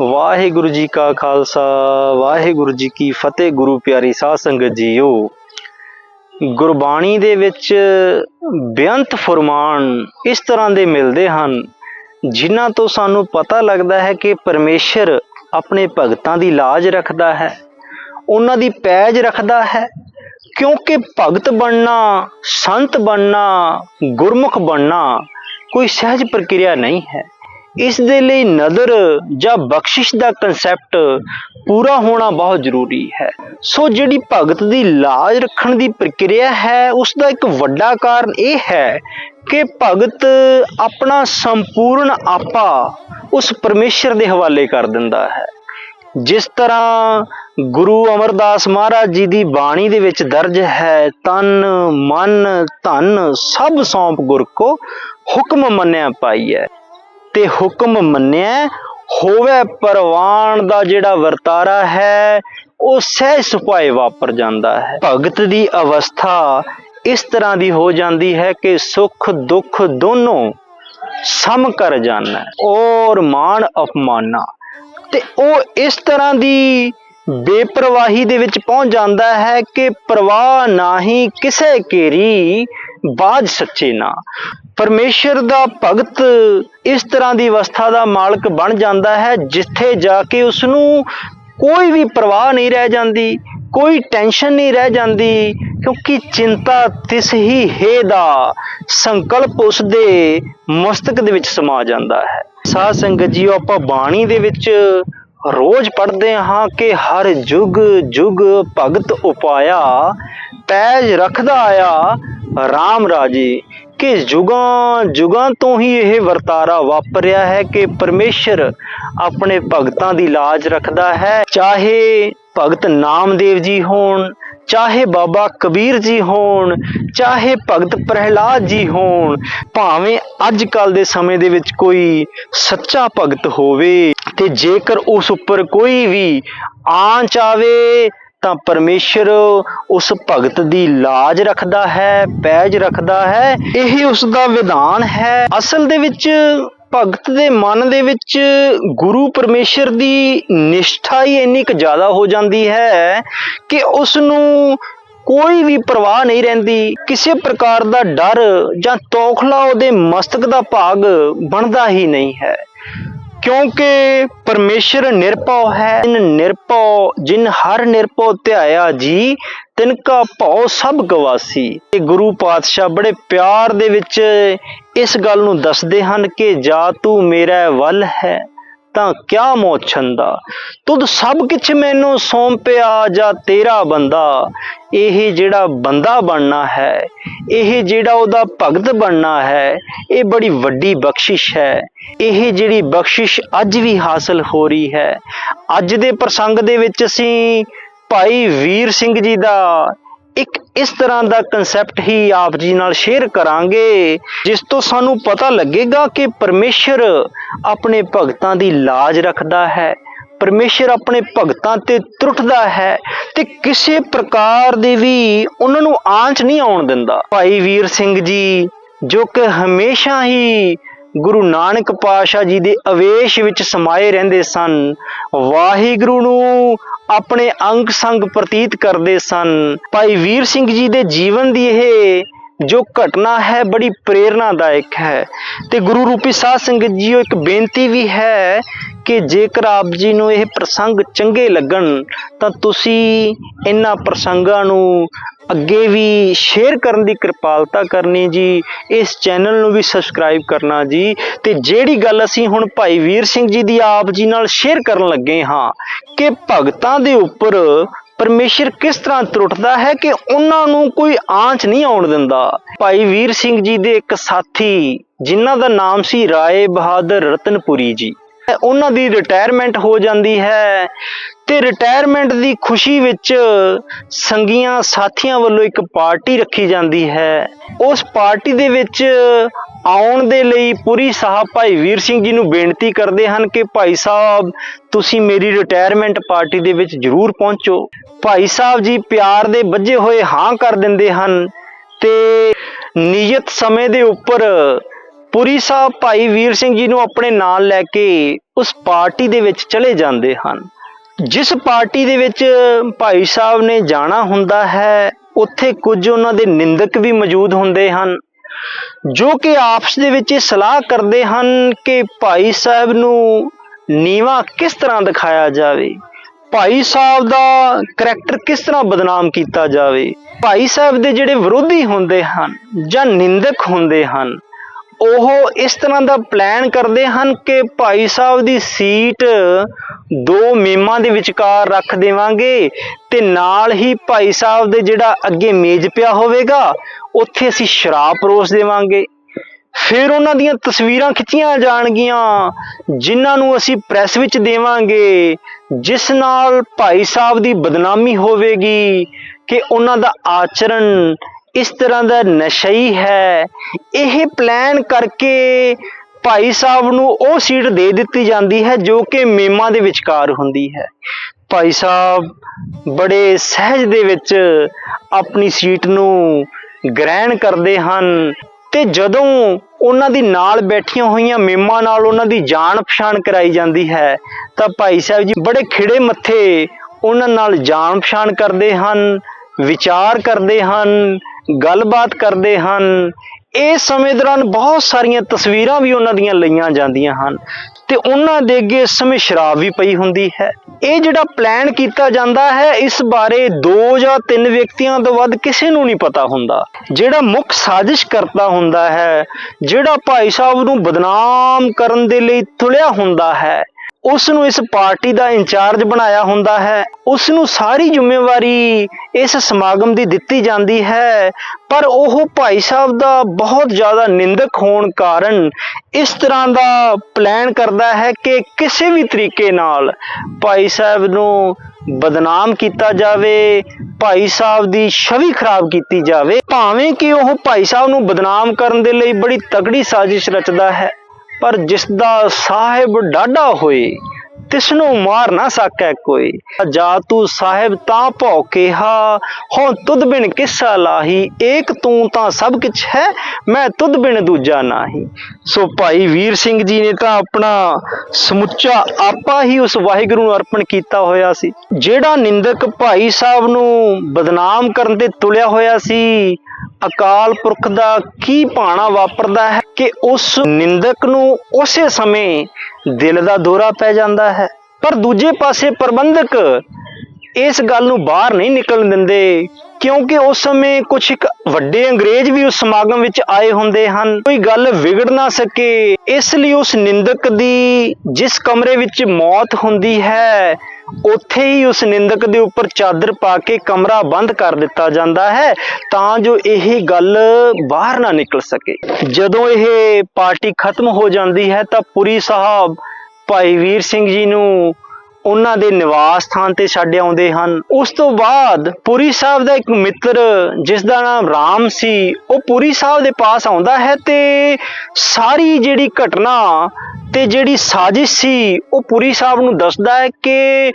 ਵਾਹਿਗੁਰੂ ਜੀ ਕਾ ਖਾਲਸਾ, ਵਾਹਿਗੁਰੂ ਜੀ ਕੀ ਫਤਿਹ, ਗੁਰੂ ਪਿਆਰੀ ਸਾਧ ਸੰਗਤ ਜੀਓ। ਗੁਰਬਾਣੀ ਦੇ ਵਿੱਚ ਬੇਅੰਤ ਫਰਮਾਨ ਇਸ ਤਰ੍ਹਾਂ ਦੇ ਮਿਲਦੇ ਹਨ, ਜਿਨ੍ਹਾਂ ਤੋਂ ਸਾਨੂੰ ਪਤਾ ਲੱਗਦਾ ਹੈ ਕਿ ਪਰਮੇਸ਼ਰ ਆਪਣੇ ਭਗਤਾਂ ਦੀ ਲਾਜ ਰੱਖਦਾ ਹੈ, ਉਹਨਾਂ ਦੀ ਪੈਜ ਰੱਖਦਾ ਹੈ, ਕਿਉਂਕਿ ਭਗਤ ਬਣਨਾ, ਸੰਤ ਬਣਨਾ, ਗੁਰਮੁਖ ਬਣਨਾ ਕੋਈ ਸਹਿਜ ਪ੍ਰਕਿਰਿਆ ਨਹੀਂ ਹੈ। ਇਸ ਦੇ ਲਈ ਨਦਰ ਜਾਂ ਬਖਸ਼ਿਸ਼ ਦਾ ਕਨਸੈਪਟ ਪੂਰਾ ਹੋਣਾ ਬਹੁਤ ਜ਼ਰੂਰੀ ਹੈ। ਸੋ ਜਿਹੜੀ ਭਗਤ ਦੀ ਲਾਜ ਰੱਖਣ ਦੀ ਪ੍ਰਕਿਰਿਆ ਹੈ, ਉਸ ਦਾ ਇੱਕ ਵੱਡਾ ਕਾਰਨ ਇਹ ਹੈ ਕਿ ਭਗਤ ਆਪਣਾ ਸੰਪੂਰਨ ਆਪਾ ਉਸ ਪਰਮੇਸ਼ਰ ਦੇ ਹਵਾਲੇ ਕਰ ਦਿੰਦਾ ਹੈ। ਜਿਸ ਤਰ੍ਹਾਂ ਗੁਰੂ ਅਮਰਦਾਸ ਮਹਾਰਾਜ ਜੀ ਦੀ ਬਾਣੀ ਦੇ ਵਿੱਚ ਦਰਜ ਹੈ, ਤਨ, ਮਨ, ਧਨ ਸਭ ਸੌਂਪ ਗੁਰ ਕੋ ਹੁਕਮ ਮੰਨਿਆ ਪਾਈਐ ਤੇ ਹੁਕਮ ਮੰਨਿਆ ਹੋਵੇ ਪਰਵਾਨ ਦਾ ਜਿਹੜਾ ਵਰਤਾਰਾ ਹੈ ਉਹ ਸਹਿ ਸੁਭਾਏ ਵਾਪਰ ਜਾਂਦਾ ਹੈ। ਭਗਤ ਦੀ ਅਵਸਥਾ ਇਸ ਤਰ੍ਹਾਂ ਦੀ ਹੋ ਜਾਂਦੀ ਹੈ ਕਿ ਸੁੱਖ ਦੁੱਖ ਦੋਨੋਂ ਸਮ ਕਰ ਜਾਣਾ ਔਰ ਮਾਣ ਅਪਮਾਨਾ। ਤੇ ਉਹ ਇਸ ਤਰ੍ਹਾਂ ਦੀ ਬੇਪਰਵਾਹੀ ਦੇ ਵਿੱਚ ਪਹੁੰਚ ਜਾਂਦਾ ਹੈ ਕਿ ਪ੍ਰਵਾਹ ਨਾਹੀ ਕਿਸੇ ਕੇਰੀ ਬਾਜ ਸੱਚੇ ਨਾ। ਪਰਮੇਸ਼ਰ ਦਾ ਭਗਤ ਇਸ ਤਰ੍ਹਾਂ ਦੀ ਅਵਸਥਾ ਦਾ ਮਾਲਕ ਬਣ ਜਾਂਦਾ ਹੈ, ਜਿੱਥੇ ਜਾ ਕੇ ਉਸ ਨੂੰ ਕੋਈ ਵੀ ਪਰਵਾਹ ਨਹੀਂ ਰਹਿ ਜਾਂਦੀ, ਕੋਈ ਟੈਨਸ਼ਨ ਨਹੀਂ ਰਹਿ ਜਾਂਦੀ, ਕਿਉਂਕਿ ਚਿੰਤਾ ਤਿਸ ਹੀ ਹੈ ਦਾ ਸੰਕਲਪ ਉਸ ਦੇ ਮਸਤਕ ਦੇ ਵਿੱਚ ਸਮਾ ਜਾਂਦਾ ਹੈ। ਸਾਧ ਸੰਗਤ ਜੀਓ, ਆਪਾਂ ਬਾਣੀ ਦੇ ਵਿੱਚ ਰੋਜ਼ ਪੜ੍ਹਦੇ ਹਾਂ ਕਿ ਹਰ ਯੁਗ ਯੁਗ ਭਗਤ ਉਪਾਇਆ, ਪੈਜ ਰੱਖਦਾ ਆਇਆ RAM ਰਾਜੀ। ਕਿ ਜੁਗਾਂ ਜੁਗਾਂ ਤੋਂ ਹੀ ਇਹ ਵਰਤਾਰਾ ਵਾਪਰਿਆ ਹੈ ਕਿ ਪਰਮੇਸ਼ਰ ਆਪਣੇ ਭਗਤਾਂ ਦੀ ਲਾਜ ਰੱਖਦਾ ਹੈ। ਚਾਹੇ ਭਗਤ ਨਾਮਦੇਵ ਜੀ ਹੋਣ, ਚਾਹੇ ਬਾਬਾ ਕਬੀਰ ਜੀ ਹੋਣ, ਚਾਹੇ ਭਗਤ ਪ੍ਰਹਿਲਾਦ ਜੀ ਹੋਣ, ਭਾਵੇਂ ਅੱਜ ਕੱਲ ਦੇ ਸਮੇਂ ਦੇ ਵਿੱਚ ਕੋਈ ਸੱਚਾ ਭਗਤ ਹੋਵੇ ਤੇ ਜੇਕਰ ਉਸ ਉੱਪਰ ਕੋਈ ਵੀ ਆਂਚ ਆਵੇ ਤਾਂ ਪਰਮੇਸ਼ਰ ਉਸ ਭਗਤ ਦੀ ਲਾਜ ਰੱਖਦਾ ਹੈ, ਪੈਜ ਰੱਖਦਾ ਹੈ, ਇਹ ਉਸ ਦਾ ਵਿਧਾਨ ਹੈ। ਅਸਲ ਦੇ ਵਿੱਚ ਭਗਤ ਦੇ ਮਨ ਦੇ ਵਿੱਚ ਗੁਰੂ ਪਰਮੇਸ਼ਰ ਦੀ ਨਿਸ਼ਠਾ ਹੀ ਇੰਨੀ ਕੁ ਜ਼ਿਆਦਾ ਹੋ ਜਾਂਦੀ ਹੈ ਕਿ ਉਸ ਨੂੰ ਕੋਈ ਵੀ ਪਰਵਾਹ ਨਹੀਂ ਰਹਿੰਦੀ। ਕਿਸੇ ਪ੍ਰਕਾਰ ਦਾ ਡਰ ਜਾਂ ਤੌਖਲਾ ਉਹਦੇ ਮਸਤਕ ਦਾ ਭਾਗ ਬਣਦਾ ਹੀ ਨਹੀਂ ਹੈ। ਕਿਉਂਕਿ ਪਰਮੇਸ਼ਰ ਨਿਰਭਉ ਹੈ, ਜਿਨ ਨਿਰਭਉ, ਜਿਨ ਹਰ ਨਿਰਭਉ ਧਿਆਇਆ ਜੀ, ਤਿਨ ਕਾ ਭਉ ਸਭ ਗਵਾਸੀ। ਇਹ ਗੁਰੂ ਪਾਤਸ਼ਾਹ ਬੜੇ ਪਿਆਰ ਦੇ ਵਿੱਚ ਇਸ ਗੱਲ ਨੂੰ ਦੱਸਦੇ ਹਨ ਕਿ ਜਾ ਤੂੰ ਮੇਰਾ ਵੱਲ ਹੈ। ਤਾਂ ਕਿਆ ਮੋਛੰਦਾ ਤੁਧ ਸਭ ਕੁਛ ਮੈਨੂੰ ਸੌਂਪਿਆ ਜਾਂ ਤੇਰਾ ਬੰਦਾ? ਇਹ ਜਿਹੜਾ ਬੰਦਾ ਬਣਨਾ ਹੈ, ਇਹ ਜਿਹੜਾ ਉਹਦਾ ਭਗਤ ਬਣਨਾ ਹੈ, ਇਹ ਬੜੀ ਵੱਡੀ ਬਖਸ਼ਿਸ਼ ਹੈ। ਇਹ ਜਿਹੜੀ ਬਖਸ਼ਿਸ਼ ਅੱਜ ਵੀ ਹਾਸਲ ਹੋ ਰਹੀ ਹੈ। ਅੱਜ ਦੇ ਪ੍ਰਸੰਗ ਦੇ ਵਿੱਚ ਅਸੀਂ ਭਾਈ ਵੀਰ ਸਿੰਘ ਜੀ ਦਾ ਇੱਕ ਇਸ ਤਰ੍ਹਾਂ ਦਾ ਕਨਸੈਪਟ ਹੀ ਆਪ ਜੀ ਨਾਲ ਸ਼ੇਅਰ ਕਰਾਂਗੇ, ਜਿਸ ਤੋਂ ਸਾਨੂੰ ਪਤਾ ਲੱਗੇਗਾ ਕਿ ਪਰਮੇਸ਼ਰ ਆਪਣੇ ਭਗਤਾਂ ਦੀ ਲਾਜ ਰੱਖਦਾ ਹੈ, ਪਰਮੇਸ਼ਰ ਆਪਣੇ ਭਗਤਾਂ ਤੇ ਤਰੁੱਟਦਾ ਹੈ ਤੇ ਕਿਸੇ ਪ੍ਰਕਾਰ ਦੇ ਵੀ ਉਹਨਾਂ ਨੂੰ ਆਂਚ ਨਹੀਂ ਆਉਣ ਦਿੰਦਾ। ਭਾਈ ਵੀਰ ਸਿੰਘ ਜੀ, ਜੋ ਕਿ ਹਮੇਸ਼ਾ ਹੀ ਗੁਰੂ ਨਾਨਕ ਪਾਤਸ਼ਾਹ ਜੀ ਦੇ ਅਵੇਸ਼ ਵਿੱਚ ਸਮਾਏ ਰਹਿੰਦੇ ਸਨ, ਵਾਹਿਗੁਰੂ ਨੂੰ ਆਪਣੇ ਅੰਗ ਸੰਗ ਪ੍ਰਤੀਤ ਕਰਦੇ ਸਨ। ਭਾਈ ਵੀਰ ਸਿੰਘ ਜੀ ਦੇ ਜੀਵਨ ਦੀ ਇਹ ਜੋ ਘਟਨਾ ਹੈ, ਬੜੀ ਪ੍ਰੇਰਨਾਦਾਇਕ ਹੈ। ਤੇ ਗੁਰੂ ਰੂਪੀ ਸਾਧ ਸੰਗਤ ਜੀਓ, ਇੱਕ ਬੇਨਤੀ ਵੀ ਹੈ ਕਿ ਜੇਕਰ ਆਪ ਜੀ ਨੂੰ ਇਹ ਪ੍ਰਸੰਗ ਚੰਗੇ ਲੱਗਣ, ਤਾਂ ਤੁਸੀਂ ਇਹਨਾਂ ਪ੍ਰਸੰਗਾਂ ਨੂੰ ਅੱਗੇ ਵੀ ਸ਼ੇਅਰ ਕਰਨ ਦੀ ਕਿਰਪਾਲਤਾ ਕਰਨੀ ਜੀ, ਇਸ ਚੈਨਲ ਨੂੰ ਵੀ ਸਬਸਕ੍ਰਾਈਬ ਕਰਨਾ ਜੀ। ਤੇ ਜਿਹੜੀ ਗੱਲ ਅਸੀਂ ਹੁਣ ਭਾਈ ਵੀਰ ਸਿੰਘ ਜੀ ਦੀ ਆਪ ਜੀ ਨਾਲ ਸ਼ੇਅਰ ਕਰਨ ਲੱਗੇ ਹਾਂ, ਕਿ ਭਗਤਾਂ ਦੇ ਉੱਪਰ ਪਰਮੇਸ਼ਰ ਕਿਸ ਤਰ੍ਹਾਂ ਤਰੁੱਟਦਾ ਹੈ ਕਿ ਉਹਨਾਂ ਨੂੰ ਕੋਈ ਆਂਚ ਨਹੀਂ ਆਉਣ ਦਿੰਦਾ? ਭਾਈ ਵੀਰ ਸਿੰਘ ਜੀ ਦੇ ਇੱਕ ਸਾਥੀ, ਜਿਨ੍ਹਾਂ ਦਾ ਨਾਮ ਸੀ ਰਾਏ ਬਹਾਦਰ ਰਤਨਪੁਰੀ ਜੀ। ਉਹਨਾਂ ਦੀ ਰਿਟਾਇਰਮੈਂਟ ਹੋ ਜਾਂਦੀ ਹੈ। ਤੇ ਰਿਟਾਇਰਮੈਂਟ ਦੀ ਖੁਸ਼ੀ ਵਿੱਚ ਸੰਗੀਆਂ ਸਾਥੀਆਂ ਵੱਲੋਂ ਇੱਕ ਪਾਰਟੀ ਰੱਖੀ ਜਾਂਦੀ ਹੈ। ਉਸ ਪਾਰਟੀ ਦੇ ਵਿੱਚ ਆਉਣ ਦੇ ਲਈ ਪੁਰੀ ਸਾਹਿਬ ਭਾਈ ਵੀਰ ਸਿੰਘ ਜੀ ਨੂੰ ਬੇਨਤੀ ਕਰਦੇ ਹਨ ਕਿ ਭਾਈ ਸਾਹਿਬ, ਤੁਸੀਂ ਮੇਰੀ ਰਿਟਾਇਰਮੈਂਟ ਪਾਰਟੀ ਦੇ ਵਿੱਚ ਜ਼ਰੂਰ ਪਹੁੰਚੋ। ਭਾਈ ਸਾਹਿਬ ਜੀ ਪਿਆਰ ਦੇ ਵੱਜੇ ਹੋਏ ਹਾਂ ਕਰ ਦਿੰਦੇ ਹਨ ਤੇ ਨਿਯਤ ਸਮੇਂ ਦੇ ਉੱਪਰ ਪੁਰੀ ਸਾਹਿਬ ਭਾਈ ਵੀਰ ਸਿੰਘ ਜੀ ਨੂੰ ਆਪਣੇ ਨਾਲ ਲੈ ਕੇ ਉਸ ਪਾਰਟੀ ਦੇ ਵਿੱਚ ਚਲੇ ਜਾਂਦੇ ਹਨ। ਜਿਸ ਪਾਰਟੀ ਦੇ ਵਿੱਚ ਭਾਈ ਸਾਹਿਬ ਨੇ ਜਾਣਾ ਹੁੰਦਾ ਹੈ, ਉੱਥੇ ਕੁਝ ਉਹਨਾਂ ਦੇ ਨਿੰਦਕ ਵੀ ਮੌਜੂਦ ਹੁੰਦੇ ਹਨ, ਜੋ ਕਿ ਆਪਸ ਦੇ ਵਿੱਚ ਇਹ ਸਲਾਹ ਕਰਦੇ ਹਨ ਕਿ ਭਾਈ ਸਾਹਿਬ ਨੂੰ ਨੀਵਾ ਕਿਸ ਤਰ੍ਹਾਂ ਦਿਖਾਇਆ ਜਾਵੇ, ਭਾਈ ਸਾਹਿਬ ਦਾ ਕਰੈਕਟਰ ਕਿਸ ਤਰ੍ਹਾਂ ਬਦਨਾਮ ਕੀਤਾ ਜਾਵੇ, ਭਾਈ ਸਾਹਿਬ ਦੇ ਜਿਹੜੇ ਵਿਰੋਧੀ ਹੁੰਦੇ ਹਨ ਜਾਂ ਨਿੰਦਕ ਹੁੰਦੇ ਹਨ ਉਹ ਇਸ ਤਰ੍ਹਾਂ ਦਾ ਪਲਾਨ ਕਰਦੇ ਹਨ ਕਿ ਭਾਈ ਸਾਹਿਬ ਦੀ ਸੀਟ ਦੋ ਮੀਮਾਂ ਦੇ ਵਿਚਕਾਰ ਰੱਖ ਦੇਵਾਂਗੇ ਤੇ ਨਾਲ ਹੀ ਭਾਈ ਸਾਹਿਬ ਦੇ ਜਿਹੜਾ ਅੱਗੇ ਮੇਜ਼ ਪਿਆ ਹੋਵੇਗਾ, ਉੱਥੇ ਅਸੀਂ ਸ਼ਰਾਬ ਪਰੋਸ ਦੇਵਾਂਗੇ। ਫਿਰ ਉਹਨਾਂ ਦੀਆਂ ਤਸਵੀਰਾਂ ਖਿੱਚੀਆਂ ਜਾਣਗੀਆਂ, ਜਿਨ੍ਹਾਂ ਨੂੰ ਅਸੀਂ ਪ੍ਰੈਸ ਵਿੱਚ ਦੇਵਾਂਗੇ, ਜਿਸ ਨਾਲ ਭਾਈ ਸਾਹਿਬ ਦੀ ਬਦਨਾਮੀ ਹੋਵੇਗੀ ਕਿ ਉਹਨਾਂ ਦਾ ਆਚਰਣ ਇਸ ਤਰ੍ਹਾਂ ਦਾ ਨਸ਼ਈ ਹੈ ਇਹ ਪਲਾਨ ਕਰਕੇ ਭਾਈ ਸਾਹਿਬ ਨੂੰ ਉਹ ਸੀਟ ਦੇ ਦਿੱਤੀ ਜਾਂਦੀ ਹੈ ਜੋ ਕਿ ਮੇਮਾਂ ਦੇ ਵਿਚਕਾਰ ਹੁੰਦੀ ਹੈ। ਭਾਈ ਸਾਹਿਬ ਬੜੇ ਸਹਿਜ ਦੇ ਵਿੱਚ ਆਪਣੀ ਸੀਟ ਨੂੰ ਗ੍ਰਹਿਣ ਕਰਦੇ ਹਨ ਤੇ ਜਦੋਂ ਉਹਨਾਂ ਦੀ ਨਾਲ ਬੈਠੀਆਂ ਹੋਈਆਂ ਮੇਮਾਂ ਨਾਲ ਉਹਨਾਂ ਦੀ ਜਾਣ ਪਛਾਣ ਕਰਾਈ ਜਾਂਦੀ ਹੈ ਤਾਂ ਭਾਈ ਸਾਹਿਬ ਜੀ ਬੜੇ ਖਿੜੇ ਮੱਥੇ ਉਹਨਾਂ ਨਾਲ ਜਾਣ ਪਛਾਣ ਕਰਦੇ ਹਨ, ਵਿਚਾਰ ਕਰਦੇ ਹਨ ਗੱਲਬਾਤ ਕਰਦੇ ਹਨ। ਇਸ ਸਮੇਂ ਦੌਰਾਨ ਬਹੁਤ ਸਾਰੀਆਂ ਤਸਵੀਰਾਂ ਵੀ ਉਹਨਾਂ ਦੀਆਂ ਲਈਆਂ ਜਾਂਦੀਆਂ ਹਨ ਤੇ ਉਹਨਾਂ ਦੇ ਅੱਗੇ ਇਸ ਸਮੇਂ ਸ਼ਰਾਬ ਵੀ ਪਈ ਹੁੰਦੀ ਹੈ। ਇਹ ਜਿਹੜਾ ਪਲਾਨ ਕੀਤਾ ਜਾਂਦਾ ਹੈ, ਇਸ ਬਾਰੇ ਦੋ ਜਾਂ ਤਿੰਨ ਵਿਅਕਤੀਆਂ ਤੋਂ ਵੱਧ ਕਿਸੇ ਨੂੰ ਨਹੀਂ ਪਤਾ ਹੁੰਦਾ। ਜਿਹੜਾ ਮੁੱਖ ਸਾਜ਼ਿਸ਼ ਕਰਤਾ ਹੁੰਦਾ ਹੈ, ਜਿਹੜਾ ਭਾਈ ਸਾਹਿਬ ਨੂੰ ਬਦਨਾਮ ਕਰਨ ਦੇ ਲਈ ਤੁਲਿਆ ਹੁੰਦਾ ਹੈ ਉਸ ਨੂੰ ਇਸ ਪਾਰਟੀ ਦਾ ਇੰਚਾਰਜ ਬਣਾਇਆ ਹੁੰਦਾ ਹੈ। ਉਸ ਨੂੰ ਸਾਰੀ ਜ਼ਿੰਮੇਵਾਰੀ ਇਸ ਸਮਾਗਮ ਦੀ ਦਿੱਤੀ ਜਾਂਦੀ ਹੈ। ਪਰ ਉਹ ਭਾਈ ਸਾਹਿਬ ਦਾ ਬਹੁਤ ਜ਼ਿਆਦਾ ਨਿੰਦਕ ਹੋਣ ਕਾਰਨ ਇਸ ਤਰ੍ਹਾਂ ਦਾ ਪਲਾਨ ਕਰਦਾ ਹੈ ਕਿ ਕਿਸੇ ਵੀ ਤਰੀਕੇ ਨਾਲ ਭਾਈ ਸਾਹਿਬ ਨੂੰ ਬਦਨਾਮ ਕੀਤਾ ਜਾਵੇ, ਭਾਈ ਸਾਹਿਬ ਦੀ ਛਵੀ ਖਰਾਬ ਕੀਤੀ ਜਾਵੇ। ਭਾਵੇਂ ਕਿ ਉਹ ਭਾਈ ਸਾਹਿਬ ਨੂੰ ਬਦਨਾਮ ਕਰਨ ਦੇ ਲਈ ਬੜੀ ਤਗੜੀ ਸਾਜ਼ਿਸ਼ ਰਚਦਾ ਹੈ। ਪਰ ਜਿਸ ਦਾ ਸਾਹਿਬ ਡਾਢਾ ਹੋਏ, ਤਿਸਨੂੰ ਮਾਰ ਨਾ ਸਕੈ ਕੋਈ। ਜਾ ਤੂੰ ਸਾਹਿਬ ਤਾਂ ਭੌ ਕਿਹਾ ਹੁਣ ਤੁਧ ਬਿਨ ਕਿਸਾ ਲਾਹੀ। ਏਕ ਤੂੰ ਤਾਂ ਸਭ ਕੁਛ ਹੈ, ਮੈਂ ਤੁਧ ਬਿਨ ਦੂਜਾ ਨਾਹੀ। ਸੋ ਭਾਈ ਵੀਰ ਸਿੰਘ ਜੀ ਨੇ ਤਾਂ ਆਪਣਾ ਸਮੁੱਚਾ ਆਪਾ ਹੀ ਉਸ ਵਾਹਿਗੁਰੂ ਨੂੰ ਅਰਪਣ ਕੀਤਾ ਹੋਇਆ ਸੀ। ਜਿਹੜਾ ਨਿੰਦਕ ਭਾਈ ਸਾਹਿਬ ਨੂੰ ਬਦਨਾਮ ਕਰਨ ਤੇ ਤੁਲਿਆ ਹੋਇਆ ਸੀ ਅਕਾਲ ਪੁਰਖ ਦਾ ਕੀ ਭਾਣਾ ਵਾਪਰਦਾ ਹੈ ਕਿ ਉਸ ਨਿੰਦਕ ਨੂੰ ਉਸੇ ਸਮੇਂ ਦਿਲ ਦਾ ਦੌਰਾ ਪੈ ਜਾਂਦਾ ਹੈ? ਪਰ ਦੂਜੇ ਪਾਸੇ ਪ੍ਰਬੰਧਕ ਇਸ ਗੱਲ ਨੂੰ ਬਾਹਰ ਨਹੀਂ ਨਿਕਲਣ ਦਿੰਦੇ, ਕਿਉਂਕਿ ਉਸ ਸਮੇਂ ਕੁਝ ਇੱਕ ਵੱਡੇ ਅੰਗਰੇਜ਼ ਵੀ ਉਸ ਸਮਾਗਮ ਵਿੱਚ ਆਏ ਹੁੰਦੇ ਹਨ। ਕੋਈ ਗੱਲ ਵਿਗੜ ਨਾ ਸਕੇ। ਇਸ ਲਈ ਉਸ ਨਿੰਦਕ ਦੀ ਜਿਸ ਕਮਰੇ ਵਿੱਚ ਮੌਤ ਹੁੰਦੀ ਹੈ ਉੱਥੇ ਹੀ ਉਸ ਨਿੰਦਕ ਦੇ ਉੱਪਰ ਚਾਦਰ ਪਾ ਕੇ ਕਮਰਾ ਬੰਦ ਕਰ ਦਿੱਤਾ ਜਾਂਦਾ ਹੈ ਤਾਂ ਜੋ ਇਹ ਗੱਲ ਬਾਹਰ ਨਾ ਨਿਕਲ ਸਕੇ। ਜਦੋਂ ਇਹ ਪਾਰਟੀ ਖਤਮ ਹੋ ਜਾਂਦੀ ਹੈ ਤਾਂ ਪੁਰੀ ਸਾਹਿਬ ਭਾਈ ਵੀਰ ਸਿੰਘ ਜੀ ਨੂੰ ਉਹਨਾਂ ਦੇ ਨਿਵਾਸ ਸਥਾਨ ਤੇ ਛੱਡ ਆਉਂਦੇ ਹਨ। ਉਸ ਤੋਂ ਬਾਅਦ ਪੁਰੀ ਸਾਹਿਬ ਦਾ ਇੱਕ ਮਿੱਤਰ, ਜਿਸ ਦਾ ਨਾਮ ਰਾਮ ਸੀ, ਉਹ ਪੁਰੀ ਸਾਹਿਬ ਦੇ ਪਾਸ ਆਉਂਦਾ ਹੈ ਤੇ ਸਾਰੀ ਜਿਹੜੀ ਘਟਨਾ ਤੇ ਜਿਹੜੀ ਸਾਜ਼ਿਸ਼ ਸੀ, ਉਹ ਪੁਰੀ ਸਾਹਿਬ ਨੂੰ ਦੱਸਦਾ ਹੈ ਕਿ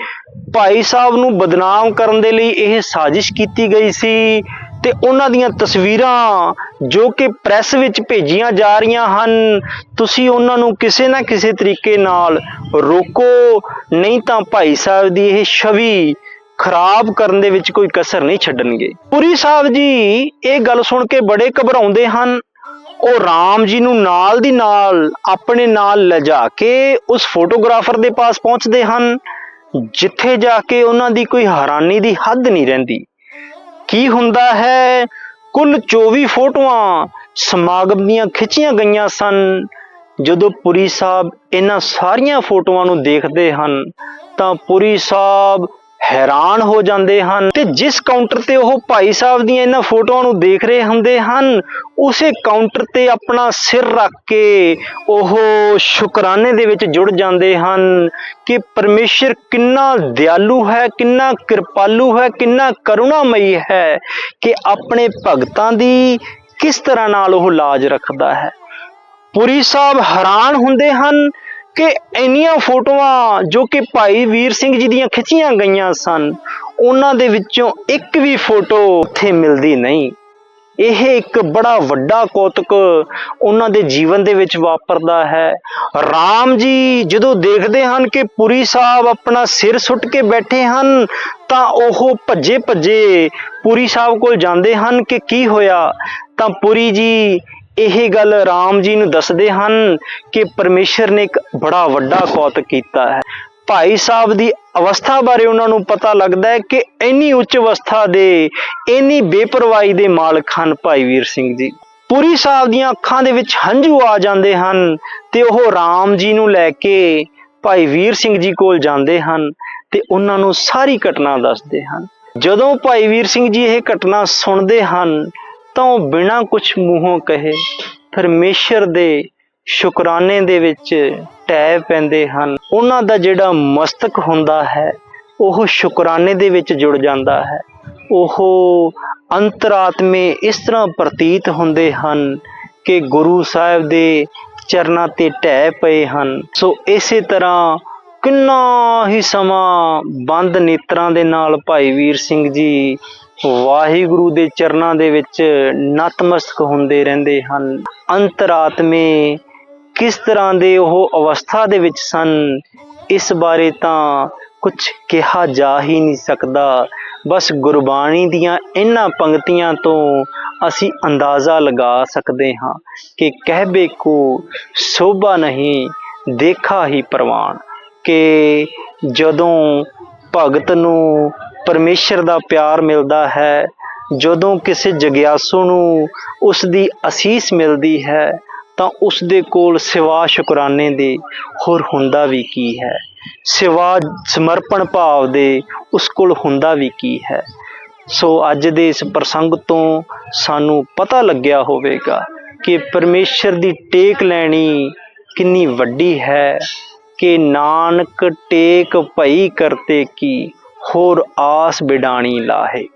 ਭਾਈ ਸਾਹਿਬ ਨੂੰ ਬਦਨਾਮ ਕਰਨ ਦੇ ਲਈ ਇਹ ਸਾਜ਼ਿਸ਼ ਕੀਤੀ ਗਈ ਸੀ। ਤੇ ਉਹਨਾਂ ਦੀਆਂ ਤਸਵੀਰਾਂ ਜੋ ਕਿ ਪ੍ਰੈਸ ਵਿੱਚ ਭੇਜੀਆਂ ਜਾ ਰਹੀਆਂ ਹਨ, ਤੁਸੀਂ ਉਹਨਾਂ ਨੂੰ ਕਿਸੇ ਨਾ ਕਿਸੇ ਤਰੀਕੇ ਨਾਲ ਰੋਕੋ, ਨਹੀਂ ਤਾਂ ਭਾਈ ਸਾਹਿਬ ਦੀ ਇਹ ਛਵੀ ਖਰਾਬ ਕਰਨ ਦੇ ਵਿੱਚ ਕੋਈ ਕਸਰ ਨਹੀਂ ਛੱਡਣਗੇ। ਪੁਰੀ ਸਾਹਿਬ ਜੀ, ਇਹ ਗੱਲ ਸੁਣ ਕੇ ਬੜੇ ਘਬਰਾਉਂਦੇ ਹਨ। ਉਹ ਰਾਮ ਜੀ ਨੂੰ ਨਾਲ ਦੀ ਨਾਲ, ਆਪਣੇ ਨਾਲ ਲਿਜਾ ਕੇ ਉਸ ਫੋਟੋਗ੍ਰਾਫਰ ਦੇ ਪਾਸ ਪਹੁੰਚਦੇ ਹਨ, ਜਿੱਥੇ ਜਾ ਕੇ ਉਹਨਾਂ ਦੀ ਕੋਈ ਹੈਰਾਨੀ ਦੀ ਹੱਦ ਨਹੀਂ ਰਹਿੰਦੀ। ਕੀ ਹੁੰਦਾ ਹੈ? ਕੁੱਲ 24 ਫੋਟੋਆਂ ਸਮਾਗਮ ਦੀਆਂ ਖਿੱਚੀਆਂ ਗਈਆਂ ਸਨ। ਜਦੋਂ ਪੁਰੀ ਸਾਹਿਬ ਇਹਨਾਂ ਸਾਰੀਆਂ ਫੋਟੋਆਂ ਨੂੰ ਦੇਖਦੇ ਹਨ, ਤਾਂ ਪੁਰੀ ਸਾਹਿਬ ਹੈਰਾਨ ਹੋ ਜਾਂਦੇ ਹਨ ਤੇ ਜਿਸ ਕਾਊਂਟਰ ਤੇ ਉਹ ਭਾਈ ਸਾਹਿਬ ਦੀਆਂ ਇਹਨਾਂ ਫੋਟੋਆਂ ਨੂੰ ਦੇਖ ਰਹੇ ਹੁੰਦੇ ਹਨ, ਉਸੇ ਕਾਊਂਟਰ ਤੇ ਆਪਣਾ ਸਿਰ ਰੱਖ ਕੇ ਉਹ ਸ਼ੁਕਰਾਨੇ ਦੇ ਵਿੱਚ ਜੁੜ ਜਾਂਦੇ ਹਨ ਕਿ ਪਰਮੇਸ਼ਰ ਕਿੰਨਾ ਦਿਆਲੂ ਹੈ, ਕਿੰਨਾ ਕਿਰਪਾਲੂ ਹੈ, ਕਿੰਨਾ ਕਰੁਣਾਮਈ ਹੈ ਕਿ ਆਪਣੇ ਭਗਤਾਂ ਦੀ ਕਿਸ ਤਰ੍ਹਾਂ ਨਾਲ ਉਹ ਲਾਜ ਰੱਖਦਾ ਹੈ। ਪੁਰੀ ਸਾਹਿਬ ਹੈਰਾਨ ਹੁੰਦੇ ਹਨ ਕਿ ਇੰਨੀਆਂ ਫੋਟੋਆਂ ਜੋ ਕਿ ਭਾਈ ਵੀਰ ਸਿੰਘ ਜੀ ਦੀਆਂ ਖਿੱਚੀਆਂ ਗਈਆਂ ਸਨ, ਉਹਨਾਂ ਦੇ ਵਿੱਚੋਂ ਇੱਕ ਵੀ ਫੋਟੋ ਉੱਥੇ ਮਿਲਦੀ ਨਹੀਂ। ਇਹ ਇੱਕ ਬੜਾ ਵੱਡਾ ਕੌਤਕ ਉਹਨਾਂ ਦੇ ਜੀਵਨ ਦੇ ਵਿੱਚ ਵਾਪਰਦਾ ਹੈ। ਰਾਮ ਜੀ ਜਦੋਂ ਦੇਖਦੇ ਹਨ ਕਿ ਪੁਰੀ ਸਾਹਿਬ ਆਪਣਾ ਸਿਰ ਸੁੱਟ ਕੇ ਬੈਠੇ ਹਨ, ਤਾਂ ਉਹ ਭੱਜੇ ਭੱਜੇ ਪੁਰੀ ਸਾਹਿਬ ਕੋਲ ਜਾਂਦੇ ਹਨ ਕਿ ਕੀ ਹੋਇਆ? ਤਾਂ ਪੁਰੀ ਜੀ ਇਹ ਗੱਲ ਰਾਮ ਜੀ ਨੂੰ ਦੱਸਦੇ ਹਨ ਕਿ ਪਰਮੇਸ਼ਰ ਨੇ ਇੱਕ ਬੜਾ ਵੱਡਾ ਕੌਤਕ ਕੀਤਾ ਹੈ। ਭਾਈ ਸਾਹਿਬ ਦੀ ਅਵਸਥਾ ਬਾਰੇ ਉਹਨਾਂ ਨੂੰ ਪਤਾ ਲੱਗਦਾ ਹੈ ਕਿ ਇੰਨੀ ਉੱਚ ਅਵਸਥਾ ਦੇ, ਇੰਨੀ ਬੇਪਰਵਾਹੀ ਦੇ ਮਾਲਕ ਹਨ ਭਾਈ ਵੀਰ ਸਿੰਘ ਜੀ। ਪੁਰੀ ਸਾਹਿਬ ਦੀਆਂ ਅੱਖਾਂ ਦੇ ਵਿੱਚ ਹੰਝੂ ਆ ਜਾਂਦੇ ਹਨ ਤੇ ਉਹ ਰਾਮ ਜੀ ਨੂੰ ਲੈ ਕੇ ਭਾਈ ਵੀਰ ਸਿੰਘ ਜੀ ਕੋਲ ਜਾਂਦੇ ਹਨ ਤੇ ਉਹਨਾਂ ਨੂੰ ਸਾਰੀ ਘਟਨਾ ਦੱਸਦੇ ਹਨ। ਜਦੋਂ ਭਾਈ ਵੀਰ ਸਿੰਘ ਜੀ ਇਹ ਘਟਨਾ ਸੁਣਦੇ ਹਨ ਤਾਂ ਉਹ ਬਿਨਾਂ ਕੁਝ ਮੂੰਹੋਂ ਕਹੇ, ਪਰਮੇਸ਼ਰ ਦੇ ਸ਼ੁਕਰਾਨੇ ਦੇ ਵਿੱਚ ਟਹਿ ਪੈਂਦੇ ਹਨ। ਉਹਨਾਂ ਦਾ ਜਿਹੜਾ ਮਸਤਕ ਹੁੰਦਾ ਹੈ, ਉਹ ਸ਼ੁਕਰਾਨੇ ਦੇ ਵਿੱਚ ਜੁੜ ਜਾਂਦਾ ਹੈ। ਉਹ ਅੰਤਰਾਤਮੇ ਇਸ ਤਰ੍ਹਾਂ ਪ੍ਰਤੀਤ ਹੁੰਦੇ ਹਨ ਕਿ ਗੁਰੂ ਸਾਹਿਬ ਦੇ ਚਰਨਾਂ ਤੇ ਢਹਿ ਪਏ ਹਨ। ਸੋ ਇਸੇ ਤਰ੍ਹਾਂ ਕਿੰਨਾ ਹੀ ਸਮਾਂ ਬੰਦ ਨੇਤਰਾਂ ਦੇ ਨਾਲ ਭਾਈ ਵੀਰ ਸਿੰਘ ਜੀ ਵਾਹਿਗੁਰੂ ਦੇ ਚਰਨਾਂ ਦੇ ਵਿੱਚ ਨਤਮਸਤਕ ਹੁੰਦੇ ਰਹਿੰਦੇ ਹਨ। ਅੰਤਰਾਤਮੇ ਕਿਸ ਤਰ੍ਹਾਂ ਦੇ ਉਹ ਅਵਸਥਾ ਦੇ ਵਿੱਚ ਸਨ, ਇਸ ਬਾਰੇ ਤਾਂ ਕੁਝ ਕਿਹਾ ਜਾ ਹੀ ਨਹੀਂ ਸਕਦਾ। ਬਸ ਗੁਰਬਾਣੀ ਦੀਆਂ ਇਹਨਾਂ ਪੰਕਤੀਆਂ ਤੋਂ ਅਸੀਂ ਅੰਦਾਜ਼ਾ ਲਗਾ ਸਕਦੇ ਹਾਂ ਕਿ ਕਹਿਬੇ ਕੋ ਸੋਭਾ ਨਹੀਂ, ਦੇਖਾ ਹੀ ਪ੍ਰਵਾਨ। ਕਿ ਜਦੋਂ ਭਗਤ ਨੂੰ ਪਰਮੇਸ਼ਰ ਦਾ ਪਿਆਰ ਮਿਲਦਾ ਹੈ। ਜਦੋਂ ਕਿਸੇ ਜਗਿਆਸੂ ਨੂੰ ਉਸ ਦੀ ਅਸੀਸ ਮਿਲਦੀ ਹੈ, ਤਾਂ ਉਸ ਦੇ ਕੋਲ ਸਿਵਾ ਸ਼ੁਕਰਾਨੇ ਦੇ ਹੋਰ ਹੁੰਦਾ ਵੀ ਕੀ ਹੈ? ਸਿਵਾ ਸਮਰਪਣ ਭਾਵ ਦੇ ਉਸ ਕੋਲ ਹੁੰਦਾ ਵੀ ਕੀ ਹੈ? ਸੋ ਅੱਜ ਦੇ ਇਸ ਪ੍ਰਸੰਗ ਤੋਂ ਸਾਨੂੰ ਪਤਾ ਲੱਗਿਆ ਹੋਵੇਗਾ ਕਿ ਪਰਮੇਸ਼ਰ ਦੀ ਟੇਕ ਲੈਣੀ ਕਿੰਨੀ ਵੱਡੀ ਹੈ ਕਿ ਨਾਨਕ ਟੇਕ ਭਈ ਕਰਤੇ ਕੀ। ਹੋਰ ਆਸ ਬਿਡਾਣੀ ਲਾਹੇ।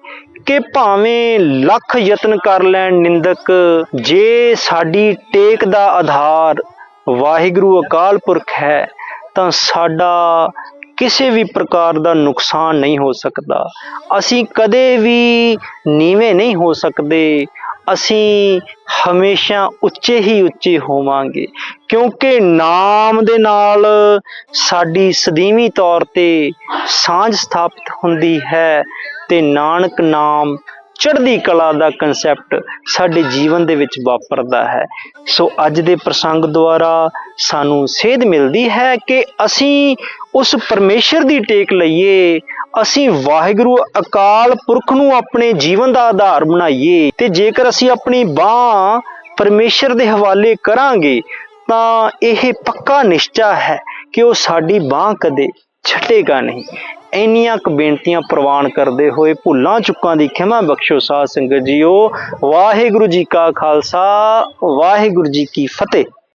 ਕਿ ਭਾਵੇਂ ਲੱਖ ਯਤਨ ਕਰ ਲੈਣ ਨਿੰਦਕ, ਜੇ ਸਾਡੀ ਟੇਕ ਦਾ ਆਧਾਰ ਵਾਹਿਗੁਰੂ ਅਕਾਲ ਪੁਰਖ ਹੈ, ਤਾਂ ਸਾਡਾ ਕਿਸੇ ਵੀ ਪ੍ਰਕਾਰ ਦਾ ਨੁਕਸਾਨ ਨਹੀਂ ਹੋ ਸਕਦਾ। ਅਸੀਂ ਕਦੇ ਵੀ ਨੀਵੇਂ ਨਹੀਂ ਹੋ ਸਕਦੇ। ਅਸੀਂ ਹਮੇਸ਼ਾ ਉੱਚੇ ਹੀ ਉੱਚੇ ਹੋਵਾਂਗੇ, ਕਿਉਂਕਿ ਨਾਮ ਦੇ ਨਾਲ ਸਾਡੀ ਸਦੀਵੀ ਤੌਰ ਤੇ ਸਾਂਝ ਸਥਾਪਿਤ ਹੁੰਦੀ ਹੈ ਤੇ ਨਾਨਕ ਨਾਮ ਚੜ੍ਹਦੀ ਕਲਾ ਦਾ ਕਨਸੈਪਟ ਸਾਡੇ ਜੀਵਨ ਦੇ ਵਿੱਚ ਵਾਪਰਦਾ ਹੈ। ਸੋ ਅੱਜ ਦੇ ਪ੍ਰਸੰਗ ਦੁਆਰਾ ਸਾਨੂੰ ਸੇਧ ਮਿਲਦੀ ਹੈ ਕਿ ਅਸੀਂ ਉਸ ਪਰਮੇਸ਼ਰ ਦੀ ਟੇਕ ਲਈਏ ਅਸੀਂ ਵਾਹਿਗੁਰੂ ਅਕਾਲ ਪੁਰਖ ਨੂੰ ਆਪਣੇ ਜੀਵਨ ਦਾ ਆਧਾਰ ਬਣਾਈਏ ਤੇ ਜੇਕਰ ਅਸੀਂ ਆਪਣੀ ਬਾਹ ਪਰਮੇਸ਼ਰ ਦੇ ਹਵਾਲੇ ਕਰਾਂਗੇ, ਤਾਂ ਇਹ ਪੱਕਾ ਨਿਸ਼ਚਾ ਹੈ ਕਿ ਉਹ ਸਾਡੀ ਬਾਹ ਕਦੇ ਛੱਡੇਗਾ ਨਹੀਂ। ਇੰਨੀਆਂ ਕੁ ਬੇਨਤੀਆਂ ਪ੍ਰਵਾਨ ਕਰਦੇ ਹੋਏ ਭੁੱਲਾਂ ਚੁੱਕਾਂ ਦੀ ਖਿਮਾ ਬਖਸ਼ੋ ਸਾਧ ਸੰਗਤ ਜੀਓ। ਵਾਹਿਗੁਰੂ ਜੀ ਕਾ ਖਾਲਸਾ, ਵਾਹਿਗੁਰੂ ਜੀ ਕੀ ਫਤਿਹ।